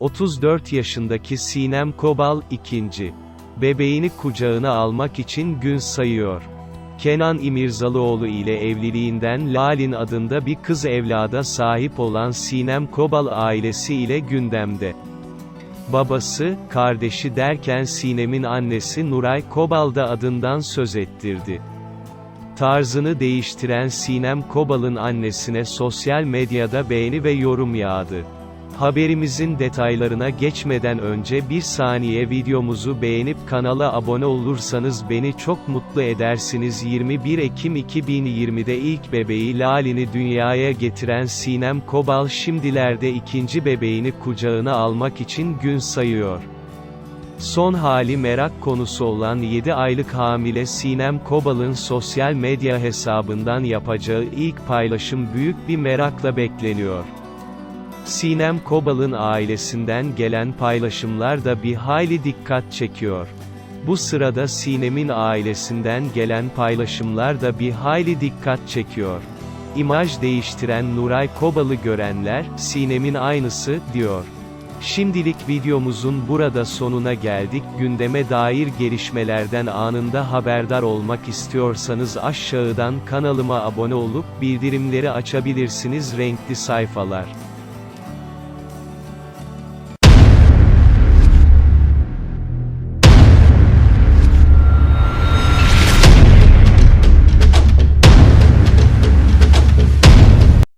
34 yaşındaki Sinem Kobal, ikinci bebeğini kucağına almak için gün sayıyor. Kenan İmirzalıoğlu ile evliliğinden Lalin adında bir kız evlada sahip olan Sinem Kobal ailesi ile gündemde. Babası, kardeşi derken Sinem'in annesi Nuray Kobal da adından söz ettirdi. Tarzını değiştiren Sinem Kobal'ın annesine sosyal medyada beğeni ve yorum yağdı. Haberimizin detaylarına geçmeden önce bir saniye videomuzu beğenip kanala abone olursanız beni çok mutlu edersiniz. 21 Ekim 2020'de ilk bebeği Lalin'i dünyaya getiren Sinem Kobal şimdilerde ikinci bebeğini kucağına almak için gün sayıyor. Son hali merak konusu olan 7 aylık hamile Sinem Kobal'ın sosyal medya hesabından yapacağı ilk paylaşım büyük bir merakla bekleniyor. Sinem Kobal'ın ailesinden gelen paylaşımlar da bir hayli dikkat çekiyor. Bu sırada Sinem'in ailesinden gelen paylaşımlar da bir hayli dikkat çekiyor. İmaj değiştiren Nuray Kobal'ı görenler, Sinem'in aynısı, diyor. Şimdilik videomuzun burada sonuna geldik. Gündeme dair gelişmelerden anında haberdar olmak istiyorsanız aşağıdan kanalıma abone olup bildirimleri açabilirsiniz renkli sayfalar.